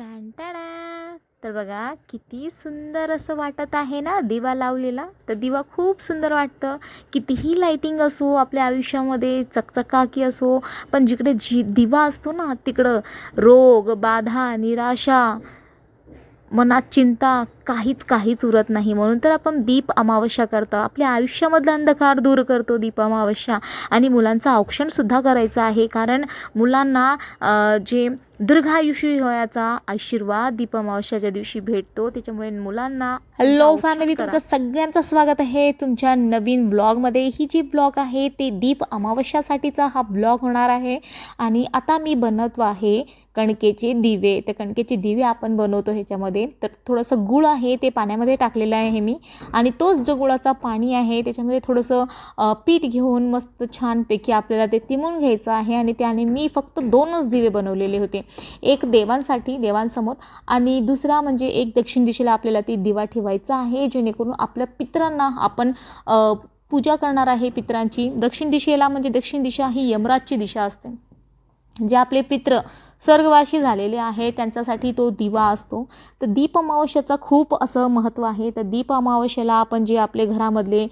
Tan तर बघा किती सुंदर असं वाटत आहे ना दिवा लावलेला. तर दिवा खूप सुंदर वाटतं. कितीही लाईटिंग असो आपल्या आयुष्यामध्ये चकचकाकी असो पण जिकडे जी दिवा असतो ना तिकडं रोग बाधा निराशा मनात चिंता काहीच काहीच उरत नाही. म्हणून तर आपण दीप अमावस्या करतो. आपल्या आयुष्यामधला अंधकार दूर करतो दीप अमावस्या. आणि मुलांचं औक्षणसुद्धा करायचं आहे. कारण मुलांना जे दीर्घायुषी होयाचा आशीर्वाद दीप अमावस्याच्या दिवशी भेटतो. त्याच्यामुळे मुलांना हॅलो फॅमिली. तुमचं सगळ्यांचं स्वागत आहे तुमच्या नवीन ब्लॉगमध्ये ही जी ब्लॉग आहे ते दीप अमावस्यासाठीचा हा ब्लॉग होणार आहे. आणि आता मी बनवतो आहे कणकेचे दिवे. ते कणकेचे दिवे आपण बनवतो ह्याच्यामध्ये. तर थोडंसं गुळ आहे. ते पाण्यामध्ये टाकलेलं आहे मी. आणि तोच जो गुळाचा पाणी आहे त्याच्यामध्ये थोडंसं पीठ घेऊन मस्त छानपैकी आपल्याला ते तिमून घ्यायचं आहे आणि त्याने मी फक्त दोनच दिवे बनवलेले होते. एक देवांसाठी देवांसमोर आणि दुसरा म्हणजे एक दक्षिण दिशेला आपल्याला ती दिवा ठेवायचा आहे जेणेकरून आपल्या पितरांना आपण पूजा करणार आहे पित्रांची. दक्षिण दिशेला म्हणजे दक्षिण दिशा ही यमराजची दिशा असते. जे आपले पित्र स्वर्गवासी झालेले आहे त्यांच्यासाठी तो दिवा असतो. तर दीप अमावस्याचं खूप असं महत्त्व आहे. तर दीप अमावस्याला आपण जे आपले घरामधले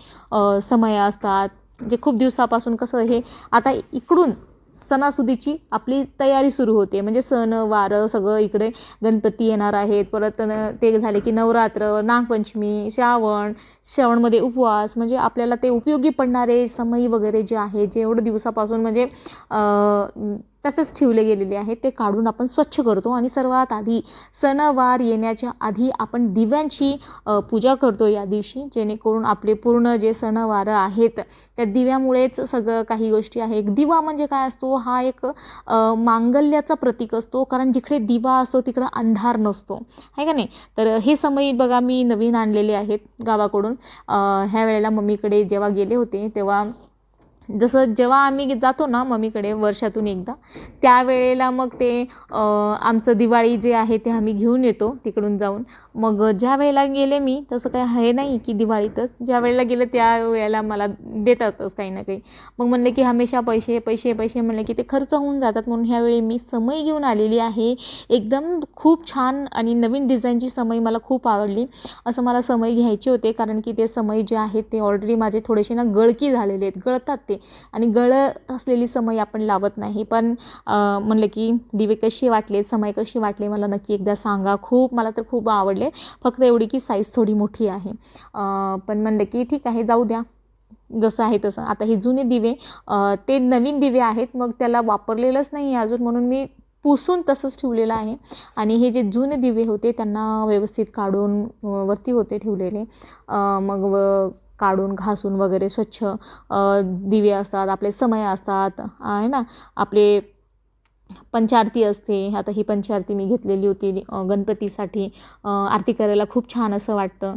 समय असतात जे खूप दिवसापासून कसं हे आता इकडून सणासुदीची आपली तयारी सुरू होते. म्हणजे सण वारं सगळं इकडे गणपती येणार आहेत. परत न- ते झाले की नवरात्र नागपंचमी श्रावण श्रावणमध्ये उपवास. म्हणजे आपल्याला ते उपयोगी पडणारे समयी वगैरे जे आहे जे एवढं दिवसापासून म्हणजे तसेच ठेवले गेलेले आहेत ते काढून आपण स्वच्छ करतो आणि सर्वात आधी सणवार येण्याच्या आधी आपण दिव्यांची पूजा करतो या दिवशी जेणेकरून आपले पूर्ण जे सणवार आहेत त्या दिव्यामुळेच सगळं काही गोष्टी आहे. एक दिवा म्हणजे काय असतो? हा एक मांगल्याचा प्रतीक असतो. कारण जिकडे दिवा असतो तिकडं अंधार नसतो. आहे का नाही? तर हे समय बघा मी नवीन आणलेले आहेत गावाकडून. ह्या वेळेला मम्मीकडे जेव्हा गेले होते तेव्हा जसं जेव्हा आम्ही जातो ना मम्मीकडे वर्षातून एकदा त्यावेळेला मग ते आमचं दिवाळी जे आहे ते आम्ही घेऊन येतो तिकडून जाऊन. मग ज्या वेळेला गेले मी तसं काही आहे नाही की दिवाळीतच. ज्या वेळेला गेलं त्या वेळेला मला देतातच काही ना काही. मग म्हणलं की हमेशा पैसे पैसे पैसे म्हणले की ते खर्च होऊन जातात. म्हणून ह्यावेळी मी समय घेऊन आलेली आहे. एकदम खूप छान आणि नवीन डिझाईनची समय मला खूप आवडली. असं मला समय घ्यायचे होते कारण की ते समय जे आहेत ते ऑलरेडी माझे थोडेसे ना गळकी झालेले आहेत. गळतात ते. आणि गळत असलेली समय आपण लावत नाही. पण म्हणलं की दिवे कशी वाटले समय कशी वाटले मला नक्की एकदा सांगा. खूप मला तर खूप आवडले. फक्त एवढी की साईज थोडी मोठी आहे. पण म्हणलं की ठीक आहे जाऊ द्या. जसं आहे तसं. आता हे जुने दिवे ते नवीन दिवे आहेत. मग त्याला वापरलेलंच नाही आहे अजून. म्हणून मी पुसून तसंच ठेवलेलं आहे. आणि हे जे जुने दिवे होते त्यांना व्यवस्थित काढून वरती होते ठेवलेले. मग व काढून घासून वगैरे स्वच्छ दिवे असतात आपले समय असतात आहे ना? आपले पंचारती असते. आता ही पंचारती मी घेतलेली होती गणपतीसाठी. आरती करायला खूप छान असं वाटतं.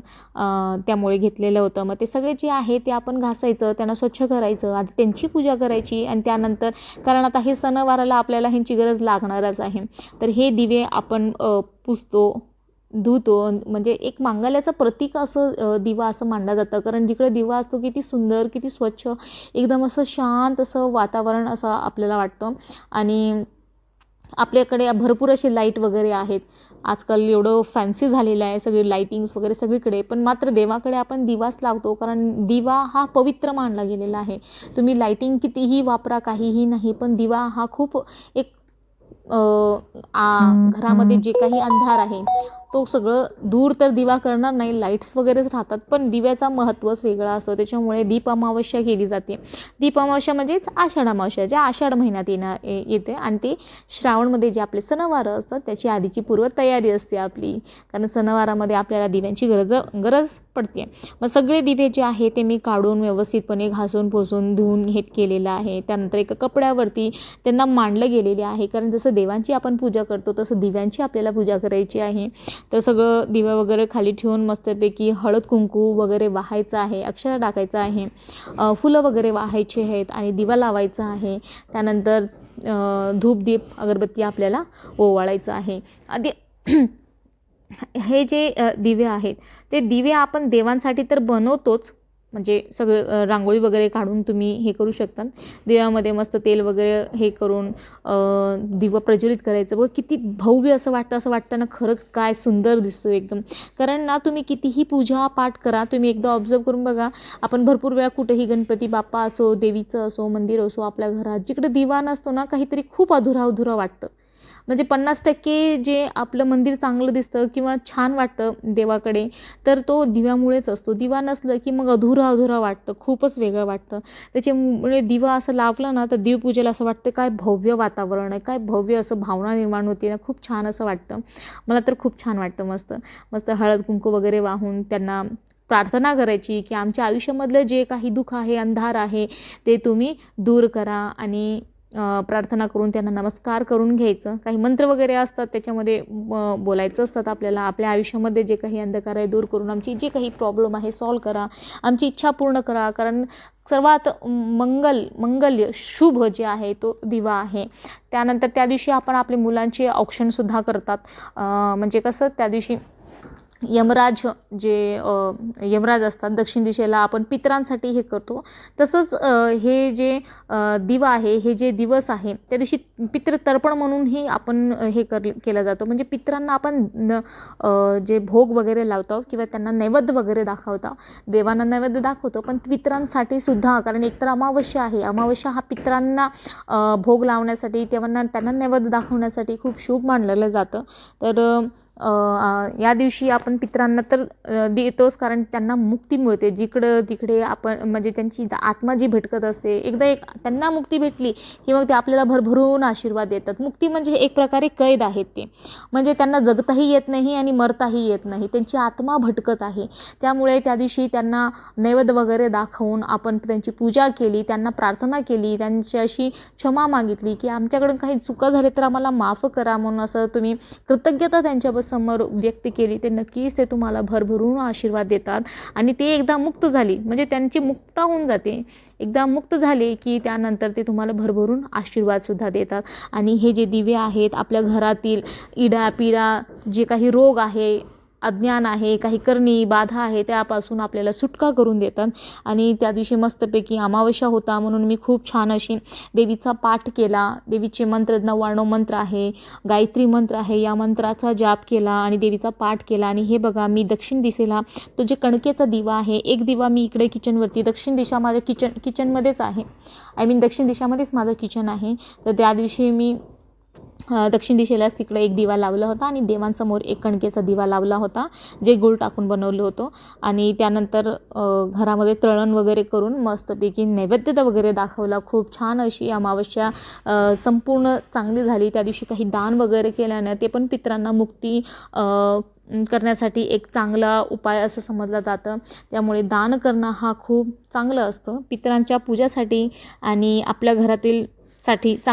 त्यामुळे घेतलेलं होतं. मग ते सगळे जे आहे ते आपण घासायचं त्यांना स्वच्छ करायचं आधी त्यांची पूजा करायची आणि त्यानंतर कारण आता हे सणवाराला आपल्याला ह्यांची गरज लागणारच आहे. तर हे दिवे आपण पुजतो पुसतो धुतो म्हणजे एक मांगल्याचं प्रतीक असं दिवा असं मानलं जातं. कारण जिकडे दिवा असतो किती सुंदर किती स्वच्छ एकदम असं शांत असं वातावरण असं आपल्याला वाटतं. आणि आपल्याकडे भरपूर असे लाइट वगैरे आहेत. आजकाल एवढं फॅन्सी झालेलं आहे सगळे लाईटिंग्स वगैरे सगळीकडे. पण मात्र देवाकडे आपण दिवाच लावतो कारण दिवा हा पवित्र मानला गेलेला आहे. तुम्ही लाईटिंग कितीही वापरा काहीही नाही पण दिवा हा खूप एक आ घरामध्ये जे काही अंधार आहे तो सगळं दूर तर दिवा करणार नाही लाईट्स वगैरेच राहतात पण दिव्याचा महत्त्वच वेगळा असतो. त्याच्यामुळे दीप अमावस्या केली जाते. दीप अमावस्या म्हणजेच आषाढ अमावस्या जे आषाढ महिन्यात येणार येते. आणि ते श्रावणमध्ये जे आपले सणवारं असतात त्याची आधीची पूर्वतयारी असते आपली. कारण सणवारामध्ये आपल्याला दिव्यांची गरज गरज पडते. मग सगळे दिवे जे आहे ते मी काढून व्यवस्थितपणे घासून पुसून धुवून हे केलेलं आहे. त्यानंतर एका कपड्यावरती त्यांना मांडलं गेलेले आहे. कारण जसं देवांची आपण पूजा करतो तसं दिव्यांची आपल्याला पूजा करायची आहे. तर सगळं दिवा वगैरे खाली ठेवून मस्तपैकी हळद कुंकू वगैरे वाहायचं आहे अक्षर टाकायचं आहे. फुलं वगैरे वाहायचे आहेत आणि दिवा लावायचा आहे. त्यानंतर धूप दीप अगरबत्ती आपल्याला ओवाळायचं आहे. आधी हे जे दिवे आहेत ते दिवे आपण देवांसाठी तर बनवतोच म्हणजे सगळं रांगोळी वगैरे काढून तुम्ही हे करू शकता. देवामध्ये मस्त तेल वगैरे हे करून दिवा प्रज्वलित करायचं. व किती भव्य असं वाटतं असं वाटतं ना खरंच काय सुंदर दिसतो एकदम. कारण ना तुम्ही कितीही पूजा पाठ करा तुम्ही एकदा ऑब्झर्व करून बघा आपण भरपूर वेळा कुठेही गणपती बाप्पा असो देवीचं असो मंदिर असो आपल्या घरात जिकडे दिवा नसतो ना काहीतरी खूप अधुरा अधुरा वाटतं. म्हणजे पन्नास टक्के जे आपलं मंदिर चांगलं दिसतं किंवा छान वाटतं देवाकडे तर तो दिव्यामुळेच असतो. दिवा नसलं की मग अधुरा अधुरा वाटतं खूपच वेगळं वाटतं. त्याच्यामुळे दिवा असं लावलं ना तर देवपूजेला असं वाटतं काय भव्य वातावरण आहे काय भव्य असं भावना निर्माण होते ना खूप छान असं वाटतं. मला तर खूप छान वाटतं मस्त. मस्त हळद कुंकू वगैरे वाहून त्यांना प्रार्थना करायची की आमच्या आयुष्यामधलं जे काही दुःख आहे अंधार आहे ते तुम्ही दूर करा आणि प्रार्थना करून त्यांना नमस्कार करून घ्यायचं. काही मंत्र वगैरे असतात त्याच्यामध्ये बोलायचं असतात आपल्याला. आपल्या आयुष्यामध्ये जे काही अंधकार आहे दूर करून आमची जे काही प्रॉब्लेम आहे सॉल्व करा. आमची इच्छा पूर्ण करा. कारण सर्वात मंगल मंगल्य शुभ जे आहे तो दिवा आहे. त्यानंतर त्या दिवशी आपण आपल्या मुलांचे औक्षणसुद्धा करतात. म्हणजे कसं त्या दिवशी यमराज जे यमराज असतात दक्षिण दिशेला आपण पितरांसाठी हे करतो. तसंच हे जे दिवा आहे हे जे दिवस आहे त्या दिवशी पितृतर्पण म्हणूनही आपण हे कर केलं जातं. म्हणजे पितरांना आपण न जे भोग वगैरे लावतो किंवा त्यांना नैवेद्य वगैरे दाखवता देवांना नैवेद्य दाखवतो पण पितरांसाठी सुद्धा कारण एकतर अमावस्या आहे अमावस्या हा पितरांना भोग लावण्यासाठी तेव्हा त्यांना नैवेद्य दाखवण्यासाठी खूप शुभ मानलेलं जातं. तर या दिवशी आपण पितरांना तर देतोच कारण त्यांना मुक्ती मिळते. जिकडं तिकडे आपण म्हणजे त्यांची आत्मा जी भटकत असते एकदा एक त्यांना मुक्ती भेटली की मग ते आपल्याला भरभरून आशीर्वाद देतात. मुक्ती म्हणजे एक प्रकारे कैद आहेत ते. म्हणजे त्यांना जगताही येत नाही आणि मरताही येत नाही. त्यांची आत्मा भटकत आहे. त्यामुळे त्या दिवशी त्यांना नैवेद्य वगैरे दाखवून आपण त्यांची पूजा केली त्यांना प्रार्थना केली त्यांच्याशी क्षमा मागितली की आमच्याकडून काही चुका झाले तर आम्हाला माफ करा म्हणून असं तुम्ही कृतज्ञता त्यांच्या समोर व्यक्त केली ते नक्कीच ते तुम्हाला भरभरून आशीर्वाद देतात. आणि ते एकदा मुक्त झाली म्हणजे त्यांची मुक्ता होऊन जाते. एकदा मुक्त झाले की त्यानंतर ते तुम्हाला भरभरून आशीर्वादसुद्धा देतात. आणि हे जे दिवे आहेत आपल्या घरातील इडा पिडा जे काही रोग आहे अज्ञान आहे काही करणी बाधा आहे त्यापासून आपल्याला सुटका करून देतात. आणि त्या दिवशी मस्तपैकी अमावस्या होता म्हणून मी खूप छान अशी देवीचा पाठ केला. देवीचे मंत्र नव्वाण्णव मंत्र आहे गायत्री मंत्र आहे या मंत्राचा जाप केला आणि देवीचा पाठ केला. आणि हे बघा मी दक्षिण दिशेला तो जे कणकेचा दिवा आहे एक दिवा मी इकडे किचनवरती दक्षिण दिशा माझ्या किचन किचनमध्येच आहे. आय मीन दक्षिण दिशामध्येच माझं किचन आहे. तर त्या दिवशी मी दक्षिण दिशेलाच तिकडे एक दिवा लावला होता आणि देवांसमोर एक कणकेचा दिवा लावला होता जे गुळ टाकून बनवलं होतं. आणि त्यानंतर घरामध्ये तळण वगैरे करून मस्तपैकी नैवेद्यता वगैरे दाखवला. खूप छान अशी अमावस्या संपूर्ण चांगली झाली. त्या दिवशी काही दान वगैरे केल्यानं ते पण पित्रांना मुक्ती करण्यासाठी एक चांगला उपाय असं समजलं जातं. त्यामुळे दान करणं हा खूप चांगलं असतं. पितरांच्या पूजासाठी आणि आपल्या घरातील साठी चांग